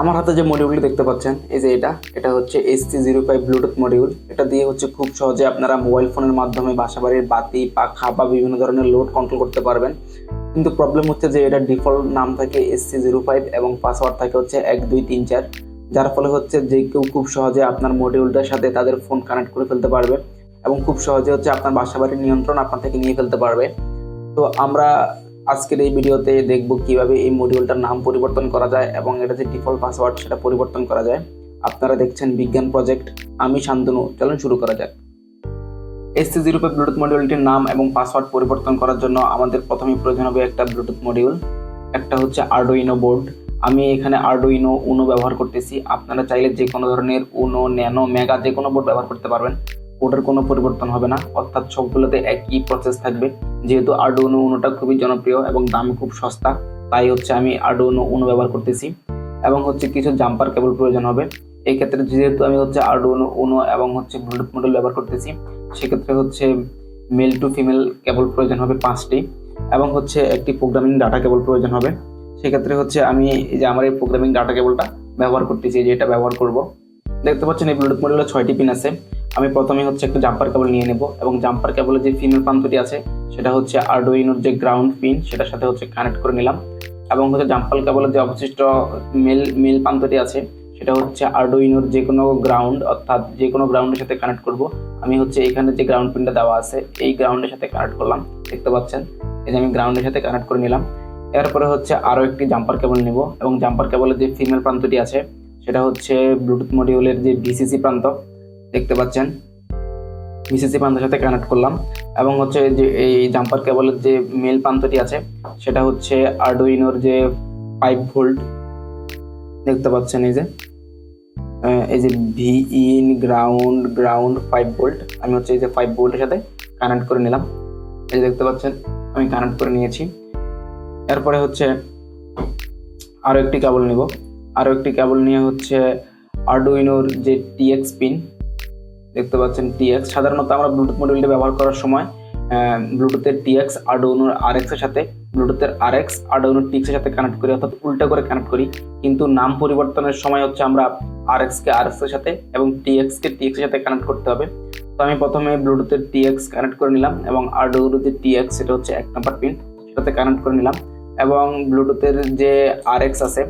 আমার হাতে যে মডিউলটি দেখতে পাচ্ছেন, এই যে এটা এটা হচ্ছে SC zero five Bluetooth module এটা দিয়ে হচ্ছে খুব সহজে আপনারা মোবাইল ফোনের মাধ্যমে বাসাবাড়ির বাতি, পাখা বা বিভিন্ন ধরনের লোড কন্ট্রোল করতে পারবেন। কিন্তু প্রবলেম হচ্ছে যে এটা ডিফল্ট নাম থাকে এসসি জিরো ফাইভ এবং পাসওয়ার্ড থাকে হচ্ছে এক দুই তিন চার, যার ফলে হচ্ছে যে কেউ খুব সহজে আপনার মডিউলটার সাথে তাদের ফোন কানেক্ট করে ফেলতে পারবে এবং খুব সহজে হচ্ছে আপনার বাসাবাড়ির নিয়ন্ত্রণ আপনার থেকে নিয়ে ফেলতে পারবে। তো আমরা আজকের এই ভিডিওতে দেখব কীভাবে এই মডিউলটার নাম পরিবর্তন করা যায় এবং এটা যে ডিফল্ট পাসওয়ার্ড সেটা পরিবর্তন করা যায়। আপনারা দেখছেন বিজ্ঞান প্রজেক্ট আমি শান্তনু, চলুন শুরু করা যাক। এসসি জিরো ব্লুটুথ মডিউলটির নাম এবং পাসওয়ার্ড পরিবর্তন করার জন্য আমাদের প্রথমেই প্রয়োজন হবে একটা ব্লুটুথ মডিউল একটা হচ্ছে আর্ডুইনো বোর্ড আমি এখানে আর্ডুইনো উনো ব্যবহার করতেছি। আপনারা চাইলে যে কোনো ধরনের উনো ন্যানো মেগা যে কোনো বোর্ড ব্যবহার করতে পারবেন। ওটার কোনো পরিবর্তন হবে না। অর্থাৎ সবগুলোতে একই প্রসেস থাকবে। যেহেতু আর্ডুইনো উনোটা খুবই জনপ্রিয় এবং দাম খুব সস্তা, তাই হচ্ছে আমি আর্ডুইনো উনো ব্যবহার করতেছি এবং হচ্ছে কিছু জাম্পার কেবল প্রয়োজন হবে। এই ক্ষেত্রে যেহেতু আমি হচ্ছে আর্ডুইনো উনো এবং হচ্ছে ব্লুটুথ মডেল ব্যবহার করতেছি, সেক্ষেত্রে হচ্ছে মেল টু ফিমেল কেবল প্রয়োজন হবে পাঁচটি এবং হচ্ছে একটি প্রোগ্রামিং ডাটা কেবল প্রয়োজন হবে। সেক্ষেত্রে হচ্ছে আমি এই যে আমার এই প্রোগ্রামিং ডাটা কেবলটা ব্যবহার করতেছি যে এটা ব্যবহার করব। দেখতে পাচ্ছেন এই ব্লুটুথ মডেলের ছয়টি পিন আছে। আমি প্রথমে হচ্ছে একটা জাম্পার কেবল নিয়ে নেব এবং জাম্পার কেবলের যে ফিমেল প্রান্তটি আছে, সেটা হচ্ছে আর্ডুইনোর যে গ্রাউন্ড পিন সেটার সাথে হচ্ছে কানেক্ট করে নিলাম। এবং হচ্ছে জাম্পার কেবলের যে অবশিষ্ট মেল মেল প্রান্তটি আছে, সেটা হচ্ছে আর্ডুইনোর যে কোনো গ্রাউন্ড অর্থাৎ যে কোনো গ্রাউন্ডের সাথে কানেক্ট করব। আমি হচ্ছে এখানে যে গ্রাউন্ড পিনটা দেওয়া আছে, এই গ্রাউন্ডের সাথে কানেক্ট করলাম, দেখতে পাচ্ছেন? এই যে আমি গ্রাউন্ডের সাথে কানেক্ট করে নিলাম। এরপরে হচ্ছে আরও একটি জাম্পার কেবল নেব এবং জাম্পার কেবলের যে ফিমেল প্রান্তটি আছে, সেটা হচ্ছে ব্লুটুথ মডিউলের যে ভিসিসি প্রান্ত দেখতে পাচ্ছেন। ভিসিসি প্রান্তের সাথে কানেক্ট করলাম। এবং হচ্ছে যে, এই জাম্পার কেবলের যে মেল প্রান্তটি আছে, সেটা হচ্ছে আর্ডুইনোর যে ফাইভ ভোল্ট দেখতে পাচ্ছেন এই যে এই যে V in ground ground five volt আমি হচ্ছে এই যে ফাইভ ভোল্টের সাথে কানেক্ট করে নিলাম। এই যে দেখতে পাচ্ছেন, আমি কানেক্ট করে নিয়েছি। এরপরে হচ্ছে আরও একটি কেবল নিব। আরও একটি কেবল নিয়ে হচ্ছে আর্ডুইনোর যে টিএক্স পিন দেখতে পাচ্ছেন টিএক্স সাধারণত আমরা ব্লুটুথ মডিউলটি ব্যবহার করার সময় ব্লুটুথের টিএক্স আর্ডুইনোর আরএক্স এর সাথে ব্লুটুথের আরএক্স আর্ডুইনোর টিএক্স এর সাথে কানেক্ট করি, অর্থাৎ উল্টা করে কানেক্ট করি। কিন্তু নাম পরিবর্তনের সময় হচ্ছে আমরা আরএক্স কে আরএক্স এর সাথে এবং টিএক্সকে টিএক্সের সাথে কানেক্ট করতে হবে। তো আমি প্রথমে ব্লুটুথের টিএক্স কানেক্ট করে নিলাম এবং আর্ডুইনোর যে টিএক্স সেটা হচ্ছে এক নম্বর পিন সেটাতে কানেক্ট করে নিলাম। এবং ব্লুটুথের যে আরএক্স আছে,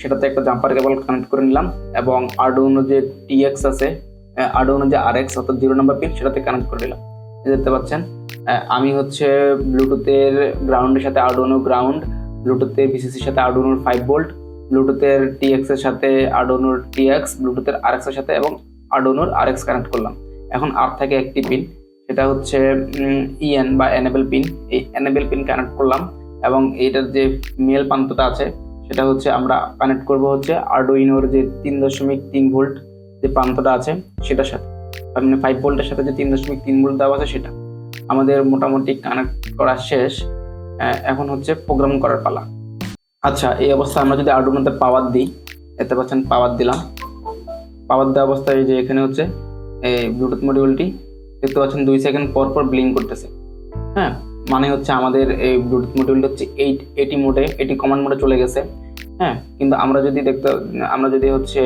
সেটাতে একটা জাম্পার কেবল কানেক্ট করে নিলাম এবং আর্ডুইনো যে টিএক্স আছে আর্ডুইনো যে আরএক্স অর্থাৎ জিরো নাম্বার পিন সেটাতে কানেক্ট করে এই দেখতে পাচ্ছেন আমি হচ্ছে ব্লুটুথের গ্রাউন্ডের সাথে আর্ডুইনো গ্রাউন্ড ব্লুটুথের ভিসিসির সাথে আর্ডুইনোর ফাইভ ভোল্ট ব্লুটুথের টিএক্স এর সাথে আর্ডুইনোর টিএক্স ব্লুটুথের আরএক্স এর সাথে এবং আরডোনোর আর এক্স কানেক্ট করলাম। এখন আর থাকে একটি পিন সেটা হচ্ছে ইএন বা এনেবল পিন এই এনেবল পিন কানেক্ট করলাম এবং এইটার যে মেল প্রান্তটা আছে, সেটা হচ্ছে আমরা কানেক্ট করব হচ্ছে আর্ডুইনোর যে তিন দশমিক তিন ভোল্ট যে প্রান্তটা আছে সেটার সাথে। মানে ফাইভ ভোল্টের সাথে যে তিন দশমিক তিন ভোল্ট দেওয়া আছে সেটা। আমাদের মোটামুটি কানেক্ট করা শেষ। এখন হচ্ছে প্রোগ্রাম করার পালা। আচ্ছা এই অবস্থায় আমরা যদি আর্ডুইনোতে পাওয়ার দিই এতে পাচ্ছেন পাওয়ার দিলাম। পাওয়ার দেওয়া অবস্থায় যে এখানে হচ্ছে, এই ব্লুটুথ মডিউলটি দেখতে পাচ্ছেন দুই সেকেন্ড পর পর ব্লিং করতেছে। হ্যাঁ মানে হচ্ছে আমাদের এই ব্লুটুথ মডিউলটা হচ্ছে এইট এটি মোডে এটি কমান্ড মোডে চলে গেছে। হ্যাঁ কিন্তু আমরা যদি দেখতে, আমরা যদি হচ্ছে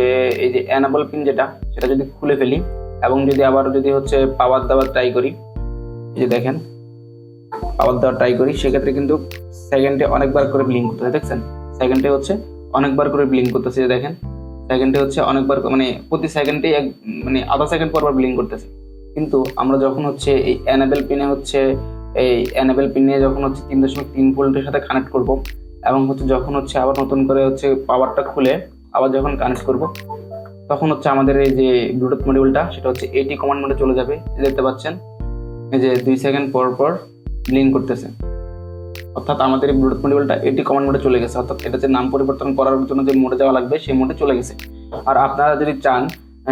এই যে অ্যানাবল পিন যেটা, সেটা যদি খুলে ফেলি এবং যদি আবার যদি হচ্ছে পাওয়ার দেওয়ার ট্রাই করি, এই যে দেখেন পাওয়ার দেওয়ার ট্রাই করি, সেক্ষেত্রে কিন্তু সেকেন্ডে অনেকবার করে ব্লিং করতেছে দেখছেন? সেকেন্ডে হচ্ছে অনেকবার করে ব্লিং করতেছে দেখেন সেকেন্ডে হচ্ছে অনেকবার মানে প্রতি সেকেন্ডে এক মানে আধা সেকেন্ড পর পর ব্লিং করতেছে। কিন্তু আমরা যখন হচ্ছে এই অ্যানাবেল পিনে হচ্ছে, এই অ্যানাবেল পিনে যখন হচ্ছে তিন দশমিক তিন ভোল্টের সাথে কানেক্ট করব এবং হচ্ছে যখন হচ্ছে আবার নতুন করে হচ্ছে পাওয়ারটা খুলে আবার যখন কানেক্ট করব, তখন হচ্ছে আমাদের এই যে ব্লুটুথ মডিউলটা সেটা হচ্ছে এটি কমান্ড মোডে চলে যাবে। দেখতে পাচ্ছেন? এই যে দুই সেকেন্ড পর পর ব্লিং করতেছে। অর্থাৎ আমাদের এই ব্লুটুথ মডিউলটা এটি কমান্ড মোডে চলে গেছে। অর্থাৎ এটা যে নাম পরিবর্তন করার জন্য যে মোডে যাওয়া লাগবে, সেই মোডে চলে গেছে। আর আপনারা যদি চান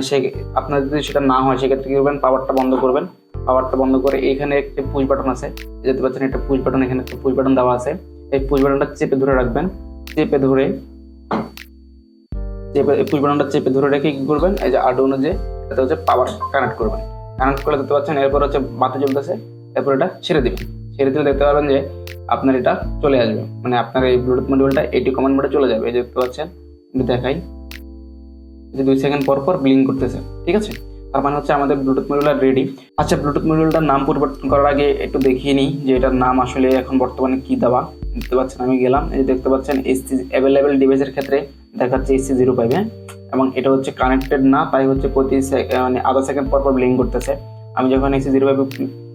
সে আপনার যদি সেটা না হয়, সেক্ষেত্রে কি করবেন? পাওয়ারটা বন্ধ করবেন। পাওয়ারটা বন্ধ করে এখানে একটা পুশ বাটন আছে। দেখতে পাচ্ছেন, একটা পুশ বাটন এখানে একটা পুশ বাটন দেওয়া আছে। এই পুশ বাটনটা চেপে ধরে রাখবেন। চেপে ধরে, চেপে পুশ বাটনটা চেপে ধরে রেখে কি করবেন? এই যে আর্ডুইনো যে এটা হচ্ছে পাওয়ার কানেক্ট করবেন। কানেক্ট করলে দেখতে পাচ্ছেন, এরপর হচ্ছে বাতি জ্বলতেছে এরপর এটা ছেড়ে দিবেন। ছেড়ে দিলে দেখতে পারবেন যে আপনার এটা চলে আসবে। মানে আপনার এই ব্লুটুথ মডিউলটা এটি কমান্ড মোডে চলে যাবে। এই যে দেখতে পাচ্ছেন দেখাই। যে দুই সেকেন্ড পর পর ব্লিং করতেছে। ঠিক আছে? তার মানে হচ্ছে আমাদের ব্লুটুথ মডিউলার রেডি আচ্ছা ব্লুটুথ মডিউলটার নাম পরিবর্তন করার আগে একটু দেখিয়ে নিই যে এটার নাম আসলে এখন বর্তমানে কি দেওয়া। দেখতে পাচ্ছেন, আমি গেলাম। এই দেখতে পাচ্ছেন এসসি অ্যাভেলেবেল ডিভাইসের ক্ষেত্রে দেখাচ্ছে এসসি জিরো হ্যাঁ? এবং এটা হচ্ছে কানেক্টেড না, তাই হচ্ছে প্রতি মানে আধা সেকেন্ড পর পর ব্লিং করতেছে। আমি যখন এসসি জিরো ফাইভে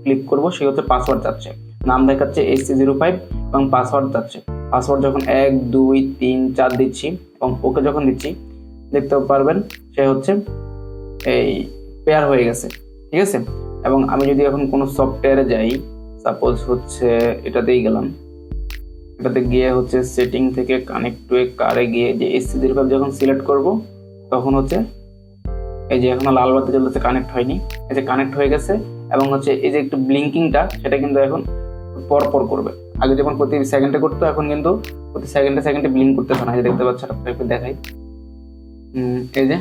ক্লিক করব, সে হচ্ছে পাসওয়ার্ড যাচ্ছে। নাম দেখাচ্ছে এসসি জিরো ফাইভ এবং পাসওয়ার্ড যাচ্ছে। পাসওয়ার্ড যখন এক, দুই, তিন, চার দিচ্ছি এবং ওকে যখন দিচ্ছি দেখতে পারবেন, সে হচ্ছে এই পেয়ার হয়ে গেছে, ঠিক আছে? এবং আমি যদি এখন কোনো সফটওয়্যারে যাই সাপোজ হচ্ছে এটাতেই গেলাম। এটাতে গিয়ে হচ্ছে সেটিং থেকে কানেক্ট টু এ কারে গিয়ে যে এসসি ফাইভ যখন সিলেক্ট করব, তখন হচ্ছে এই যে এখনও লাল বাতি জ্বলতেছে কানেক্ট হয়নি। এই যে কানেক্ট হয়ে গেছে এবং হচ্ছে এই যে একটু ব্লিঙ্কিংটা সেটা কিন্তু এখন পর পর করবে। আগে যখন প্রতি সেকেন্ডে করতো, এখন কিন্তু প্রতি সেকেন্ডে সেকেন্ডে ব্লিঙ্ক করতে করতেছে না। দেখতে আপনাকে একটু দেখাই। এই যে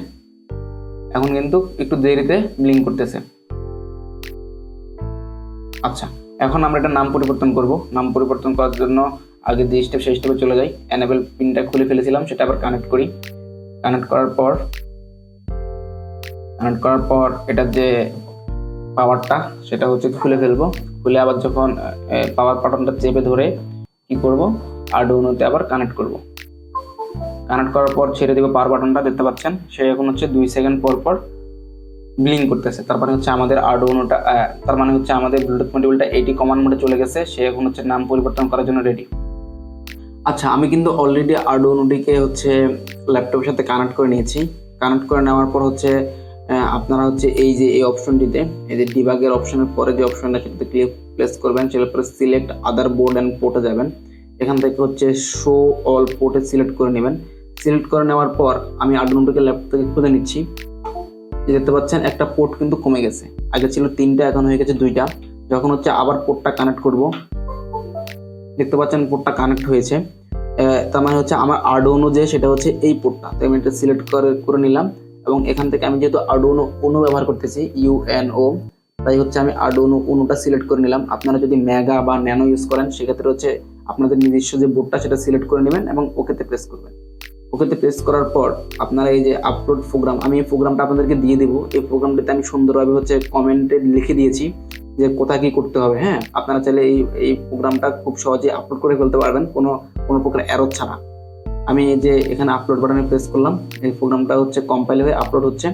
এখন কিন্তু একটু দেরিতে ব্লিঙ্ক করতেছে। আচ্ছা এখন আমরা এটা নাম পরিবর্তন করব। নাম পরিবর্তন করার জন্য আগে যে স্টেপ সেই স্টেপে চলে যাই। অ্যানাবেল পিনটা খুলে ফেলেছিলাম, সেটা আবার কানেক্ট করি। কানেক্ট করার পর কানেক্ট করার পর এটার যে পাওয়ারটা সেটা হচ্ছে খুলে ফেলব। খুলে আবার যখন পাওয়ার বাটনটা চেপে ধরে কি করব? আর্ডুইনোতে আবার কানেক্ট করব। কানেক্ট করার পর ছেড়ে দেবো পাওয়ার বাটনটা দেখতে পাচ্ছেন? সে এখন হচ্ছে দুই সেকেন্ড পর পর ব্লিং করতেছে। তার মানে হচ্ছে আমাদের আর্ডুইনোটা তার মানে হচ্ছে আমাদের ব্লুটুথ মডিউলটা এইটি কমান্ড মোডে চলে গেছে। সে এখন হচ্ছে নাম পরিবর্তন করার জন্য রেডি আচ্ছা আমি কিন্তু অলরেডি আর্ডুইনোটিকে হচ্ছে ল্যাপটপের সাথে কানেক্ট করে নিয়েছি। কানেক্ট করে নেওয়ার পর হচ্ছে আপনারা হচ্ছে এই যে এই অপশনটিতে এই যে ডিবাগের অপশনের পরে যে অপশনটা সেটাতে ক্লিক প্লেস করবেন। সেটার পরে সিলেক্ট আদার বোর্ড অ্যান্ড পোর্টে যাবেন। এখান থেকে হচ্ছে শো অল পোর্টে সিলেক্ট করে নেবেন। সিলেক্ট করে নেওয়ার পর আমি আর্ডুইনোটিকে ল্যাপটপ থেকে খুলে নিচ্ছি। দেখতে পাচ্ছেন, একটা পোর্ট কিন্তু কমে গেছে। আগে ছিল তিনটা, এখন হয়ে গেছে দুইটা। যখন হচ্ছে আবার পোর্টটা কানেক্ট করব, দেখতে পাচ্ছেন পোর্টটা কানেক্ট হয়েছে। তার মানে হচ্ছে আমার আর্ডোনো যে সেটা হচ্ছে এই পোর্টটা তো আমি এটা সিলেক্ট করে করে নিলাম। এবং এখান থেকে আমি যেহেতু আর্ডোনো উনো ব্যবহার করতেছি ইউএনও তাই হচ্ছে আমি আর্ডোনো উনোটা সিলেক্ট করে নিলাম। আপনারা যদি ম্যাগা বা ন্যানো ইউজ করেন, সেক্ষেত্রে হচ্ছে আপনাদের নিজস্ব যে বোর্ডটা সেটা সিলেক্ট করে নেবেন এবং ওকেতে প্রেস করবেন। ওকেতে প্রেস করার পর আপনারা এই যে আপলোড প্রোগ্রাম আমি এই প্রোগ্রামটা আপনাদেরকে দিয়ে দেবো। এই প্রোগ্রামটাতে আমি সুন্দরভাবে হচ্ছে কমেন্টে লিখে দিয়েছি যে কোথায় কি করতে হবে হ্যাঁ? আপনারা চাইলে এই এই প্রোগ্রামটা খুব সহজে আপলোড করে ফেলতে পারবেন, কোনো কোনো প্রকার অ্যারো ছাড়া। আমি এই যে এখানে আপলোড বাটনে প্রেস করলাম, এই প্রোগ্রামটা হচ্ছে কম্পাইল হয়ে আপলোড হচ্ছে।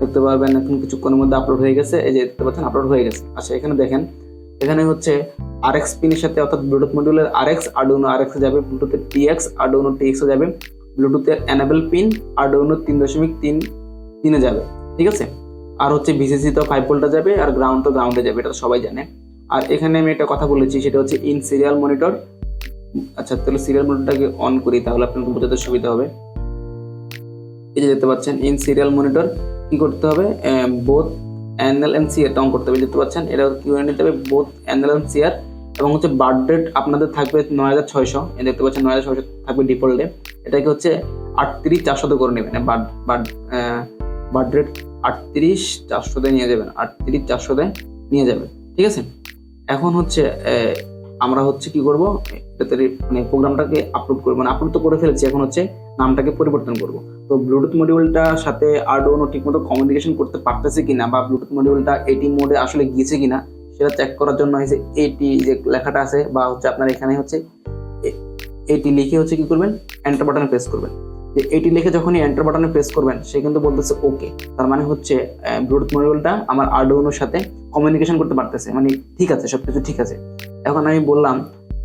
দেখতে পারবেন, এখন কিছুক্ষণের মধ্যে আপলোড হয়ে গেছে। এই যে দেখতে পাচ্ছেন আপলোড হয়ে গেছে। আচ্ছা এখানে দেখেন এখানে হচ্ছে আরএক্স পিনের সাথে অর্থাৎ ব্লুটুথ মডিউলের আরএক্স আর্ডুইনো আরএক্স যাবে ব্লুটুথের টিএক্স আর্ডুইনো টিএক্সও যাবে ব্লুটুথের অ্যানাবেল পিন আর্ডুইনো তিন দশমিক তিন তিনে যাবে, ঠিক আছে? আর হচ্ছে ভিসিসি তো ফাইভ ভোল্টে যাবে, আর গ্রাউন্ড তো গ্রাউন্ডে যাবে, এটা সবাই জানে। আর এখানে আমি একটা কথা বলেছি, সেটা হচ্ছে ইন সিরিয়াল মনিটর আচ্ছা তাহলে সিরিয়াল মনিটরটাকে অন করি, তাহলে আপনাকে বোঝাতে সুবিধা হবে। এই যে দেখতে পাচ্ছেন ইন সিরিয়াল মনিটর কি করতে হবে? বোথ অ্যান্ডেল অ্যান্ড সিয়ার করতে হবে, দেখতে পাচ্ছেন? এটা কি করে নিতে হবে? বোথ অ্যান্ডেল অ্যান্ড সিয়ার এবং হচ্ছে বার্থ রেট আপনাদের থাকবে নয় হাজার ছয়শো। দেখতে পাচ্ছেন, নয় হাজার ছয়শো থাকবে ডিফল্টে এটাকে হচ্ছে আটত্রিশ চারশোতে করে নেবেন। বার্থ বার্থ রেট আটত্রিশ চারশোতে নিয়ে যাবেন। আটত্রিশ চারশোতে নিয়ে যাবেন। ঠিক আছে? এখন হচ্ছে আমরা হচ্ছে কি করব? মানে প্রোগ্রামটাকে আপলোড করব। মানে আপলোড তো করে ফেলেছি, এখন হচ্ছে নামটাকে পরিবর্তন করব। তো ব্লুটুথ মডিউলটার সাথে আর্ডুইনো ঠিকমতো কমিউনিকেশন করতে পারতেছে কিনা বা ব্লুটুথ মডিউলটা এটি মোডে আসলে গিয়েছে কিনা, সেটা চেক করার জন্য যে এটি যে লেখাটা আছে বা হচ্ছে আপনার এখানে হচ্ছে এটি লিখে হচ্ছে কি করবেন? এন্টার বাটনে প্রেস করবেন। যে এটি লিখে যখনই এন্টার বাটনে প্রেস করবেন, সে কিন্তু বলতেছে ওকে তার মানে হচ্ছে ব্লুটুথ মডিউলটা আমার আর্ডুইনোর সাথে কমিউনিকেশন করতে পারতেছে। মানে ঠিক আছে, সবকিছু ঠিক আছে। এখন আমি বললাম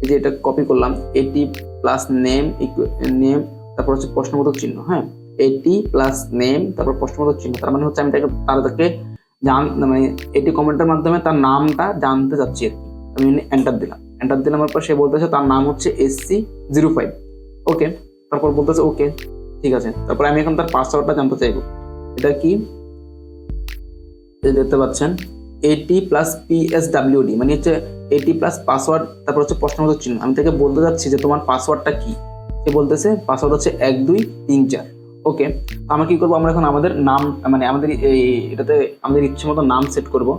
যে এটা কপি করলাম এটি প্লাস নেম নেম তারপর হচ্ছে প্রশ্নবোধক চিহ্ন হ্যাঁ? এটি প্লাস নেম তারপর প্রশ্নবোধক চিহ্ন, তার মানে হচ্ছে আমি তাকে, তার তাকে জান মানে এটি কমেন্টের মাধ্যমে তার নামটা জানতে চাচ্ছি আর আমি এন্টার দিলাম। এন্টার দিলাম পর সে বলতেছে তার নাম হচ্ছে এসসি জিরো ফাইভ ওকে তারপর বলতেছে ওকে ঠিক আছে। তারপর আমি এখন তার পাসওয়ার্ডটা জানতে চাইব। এটা কি? দেখতে পাচ্ছেন। এটি প্লাস পিএসডাব্লিউডি মানে হচ্ছে এটি প্লাস পাসওয়ার্ড তারপর হচ্ছে প্রশ্নবোধক চিহ্ন। আমি তাকে বলতে যাচ্ছি যে তোমার পাসওয়ার্ডটা কি? সে বলতেছে পাসওয়ার্ড হচ্ছে এক দুই তিন চার। ওকে আমরা কি করব? আমরা এখন আমাদের নাম মানে আমাদের এই এটাতে আমাদের ইচ্ছে মতো নাম সেট করব।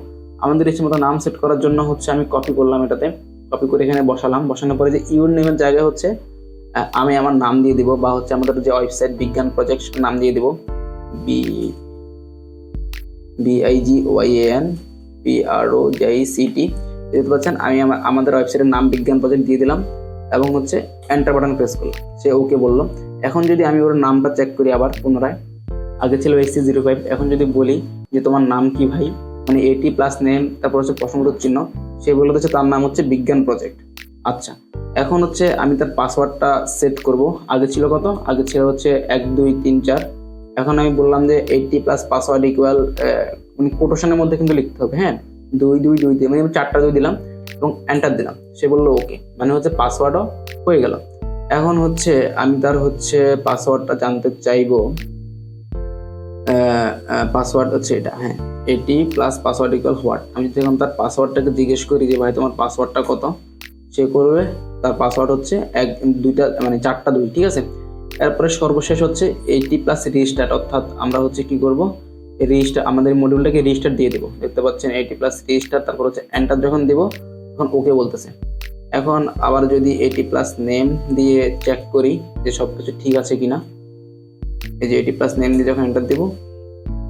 আমাদের ইচ্ছে মতো নাম সেট করার জন্য হচ্ছে আমি কপি করলাম এটাতে। কপি করে এখানে বসালাম। বসানোর পরে যে ইউর নেমের জায়গায় হচ্ছে আমি আমার নাম দিয়ে দিব বা হচ্ছে আমাদের যে ওয়েবসাইট বিজ্ঞান প্রজেক্ট নাম দিয়ে দিব। B B I G Y N P R O J E C T দেখতে পাচ্ছেন, আমি আমাদের ওয়েবসাইটের নাম বিজ্ঞান প্রজেক্ট দিয়ে দিলাম এবং হচ্ছে এন্টার বাটন প্রেস করলাম। সে ওকে বলল। এখন যদি আমি ওর নামটা চেক করি আবার পুনরায়, আগে ছিল এসসি জিরো ফাইভ এখন যদি বলি যে তোমার নাম কি ভাই মানে এটি প্লাস নেম তারপর হচ্ছে প্রশ্নবোধক চিহ্ন সে বলে দিচ্ছে তার নাম হচ্ছে বিজ্ঞান প্রজেক্ট আচ্ছা এখন হচ্ছে আমি তার পাসওয়ার্ডটা সেট করব। আগে ছিল কত? আগে ছিল হচ্ছে এক, দুই, তিন, চার। এখন আমি বললাম যে এইটটি প্লাস পাসওয়ার্ড ইকুয়াল মানে কোটেশনের মধ্যে কিন্তু লিখতে হবে হ্যাঁ? দুই দুই দুই দিয়ে মানে আমি চারটা দুই দিলাম এবং এন্টার দিলাম, সে বলল ওকে মানে হচ্ছে পাসওয়ার্ডও হয়ে গেল। এখন হচ্ছে আমি তার হচ্ছে পাসওয়ার্ডটা জানতে চাইব। পাসওয়ার্ড হচ্ছে এটা হ্যাঁ। এটি প্লাস পাসওয়ার্ড ইকুয়াল হোয়াট আমি যদি এখন তার পাসওয়ার্ডটাকে জিজ্ঞেস করি যে, ভাই, তোমার পাসওয়ার্ডটা কত? সে করবে, তার পাসওয়ার্ড হচ্ছে এক, দুইটা মানে চারটা দুই, ঠিক আছে? এরপরে সর্বশেষ হচ্ছে এইটি প্লাস রেজিস্টার্ট অর্থাৎ আমরা হচ্ছে কি করব? রেজিস্টার আমাদের মডিউলটাকে রেজিস্টার দিয়ে দেবো। দেখতে পাচ্ছেন এইটি প্লাস রেজিস্টার তারপর হচ্ছে এন্টার যখন দেব, তখন ওকে বলতেছে। এখন আবার যদি এইটি প্লাস নেম দিয়ে চেক করি যে সব কিছু ঠিক আছে কিনা, এই যে এটি প্লাস নেম দিয়ে যখন এন্টার দেবো,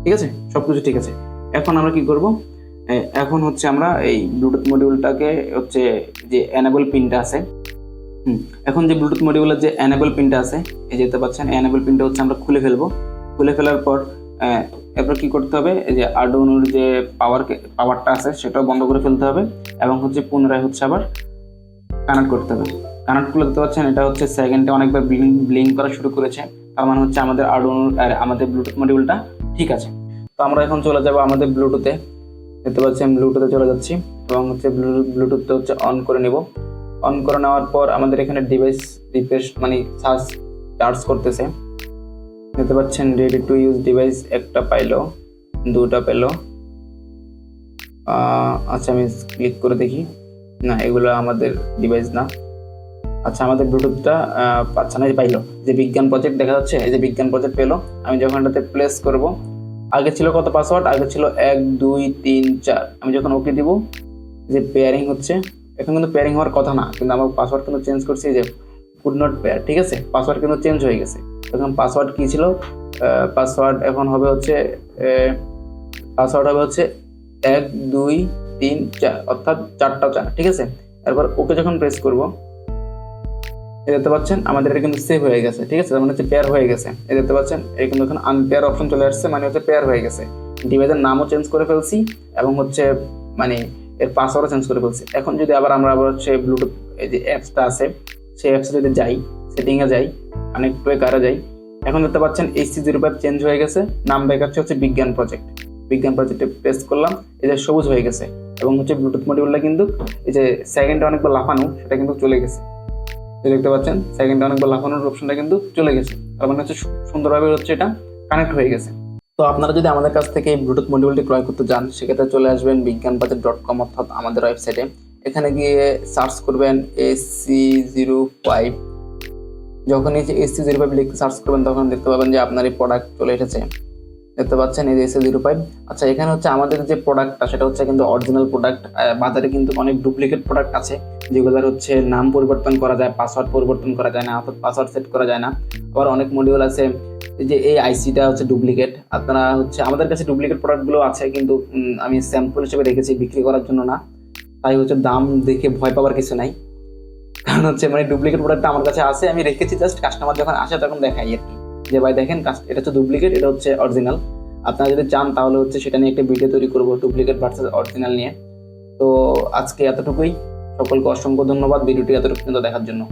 ঠিক আছে? সব কিছু ঠিক আছে। এখন আমরা কি করব? এখন হচ্ছে আমরা এই ব্লুটুথ মডিউলটাকে হচ্ছে যে অ্যানাবল পিনটা আছে এখন যে ব্লুটুথ মডিউলের যে অ্যানাবল পিনটা আছে, এই যেতে পাচ্ছেন অ্যানাবল পিনটা হচ্ছে আমরা খুলে ফেলব। খুলে ফেলার পর এরপর কি করতে হবে? এই যে আর্ডুনোর যে পাওয়ার পাওয়ারটা আছে, সেটাও বন্ধ করে ফেলতে হবে এবং হচ্ছে পুনরায় হচ্ছে আবার কানেক্ট করতে হবে। কানেক্ট করলে দেখতে পাচ্ছেন এটা হচ্ছে সেকেন্ডে অনেকবার ব্লিং করা শুরু করেছে। তার মানে হচ্ছে আমাদের আর্ডুনোর আমাদের ব্লুটুথ মডিউলটা ঠিক আছে। তো আমরা এখন চলে যাব আমাদের ব্লুটুথে দেখতে পাচ্ছি আমি ব্লুটুথে চলে যাচ্ছি এবং হচ্ছে ব্লুটুথটা হচ্ছে অন করে নেব। অন করে নেওয়ার পর আমাদের এখানে ডিভাইস রিফ্রেশ মানে সার্চ চার্জ করতেছে। দেখতে পাচ্ছেন রেডি টু ইউজ ডিভাইস একটা পাইলো, দুটা পেল। আচ্ছা আমি ক্লিক করে দেখি। না, এগুলো আমাদের ডিভাইস না। আচ্ছা আমাদের ব্লুটুথটা পাচ্ছে না পাইলো। যে বিজ্ঞান প্রজেক্ট দেখা যাচ্ছে, এই যে বিজ্ঞান প্রজেক্ট পেল। আমি যখন এটাতে প্লেস করব, আগে ছিল কত পাসওয়ার্ড আগে ছিল এক, দুই, তিন, চার। আমি যখন ওকে দিব, যে পেয়ারিং হচ্ছে, এখন কিন্তু পেয়ারিং হওয়ার কথা না, কিন্তু আমার পাসওয়ার্ড কিন্তু চেঞ্জ করছি, যে কুড নট পেয়ার ঠিক আছে? পাসওয়ার্ড কিন্তু চেঞ্জ হয়ে গেছে। এখন পাসওয়ার্ড কী ছিল? পাসওয়ার্ড এখন হবে হচ্ছে পাসওয়ার্ড হবে হচ্ছে এক, দুই তিন, চার, অর্থাৎ চারটা চার, ঠিক আছে? এরপর ওকে যখন প্রেস করব, এই দেখতে পাচ্ছেন, আমাদের এটা কিন্তু সেভ হয়ে গেছে, ঠিক আছে? মানে হচ্ছে পেয়ার হয়ে গেছে। এই দেখতে পাচ্ছেন, এই কিন্তু এখন আনপেয়ার অপশন চলে আসছে মানে হচ্ছে পেয়ার হয়ে গেছে। ডিভাইসের নামও চেঞ্জ করে ফেলছি, এবং হচ্ছে মানে এর পাসওয়ার্ডও চেঞ্জ করে ফেলছি। এখন যদি আবার আমরা আবার হচ্ছে ব্লুটুথ এই যে অ্যাপসটা আছে, সেই অ্যাপসে যদি যাই সেটিংয়ে যাই কানেক্ট হয়ে কারা যাই, এখন দেখতে পাচ্ছেন এইচসি জিরো ফাইভ চেঞ্জ হয়ে গেছে, নাম দেখাচ্ছে হচ্ছে বিজ্ঞান প্রজেক্ট বিজ্ঞান প্রজেক্টে প্রেস করলাম যে সবুজ হয়ে গেছে। এবং হচ্ছে ব্লুটুথ মডিউলটা কিন্তু এই যে সেকেন্ডে অনেকবার লাফানো, সেটা কিন্তু চলে গেছে। দেখতে পাচ্ছেন সেকেন্ডে অনেকবার লাফানোর অপশনটা কিন্তু চলে গেছে। তার মানে হচ্ছে সুন্দরভাবে হচ্ছে এটা কানেক্ট হয়ে গেছে। তো আপনারা যদি আমাদের কাছ থেকে এই ব্লুটুথ মডিউলটি ক্রয় করতে যান সেক্ষেত্রে চলে আসবেন বিজ্ঞান বাজার ডট কম অর্থাৎ আমাদের ওয়েবসাইটে এখানে গিয়ে সার্চ করবেন এসি জিরো ফাইভ যখন এই যে এসি জিরো ফাইভ লিখতে সার্চ করবেন, তখন দেখতে পাবেন যে আপনার এই প্রোডাক্ট চলে এসেছে। দেখতে পাচ্ছেন, এই যে এসি জিরো ফাইভ আচ্ছা এখানে হচ্ছে আমাদের যে প্রোডাক্টটা সেটা হচ্ছে কিন্তু অরিজিনাল প্রোডাক্ট বাজারে কিন্তু অনেক ডুপ্লিকেট প্রোডাক্ট আছে, যেগুলোর হচ্ছে নাম পরিবর্তন করা যায় পাসওয়ার্ড পরিবর্তন করা যায় না, অর্থাৎ পাসওয়ার্ড সেট করা যায় না। আবার অনেক মডিউল আছে যে এই আইসিটা হচ্ছে ডুপ্লিকেট আপনারা হচ্ছে, আমাদের কাছে ডুপ্লিকেট প্রোডাক্টগুলো আছে, কিন্তু আমি স্যাম্পল হিসেবে রেখেছি বিক্রি করার জন্য না। তাই হচ্ছে দাম দেখে ভয় পাওয়ার কিছু নাই। কারণ হচ্ছে মানে ডুপ্লিকেট প্রোডাক্টটা আমার কাছে আছে, আমি রেখেছি জাস্ট কাস্টমার যখন আসে, তখন দেখাই আর কি। যে ভাই দেখেন এটা হচ্ছে ডুপ্লিকেট এটা হচ্ছে অরিজিনাল আপনারা যদি চান তাহলে হচ্ছে সেটা নিয়ে একটা ভিডিও তৈরি করব ডুপ্লিকেট ভার্সেস অরিজিনাল নিয়ে। তো আজকে এতটুকুই। সকলকে অসংখ্য ধন্যবাদ ভিডিওটি এতটুকু পর্যন্ত দেখার জন্য।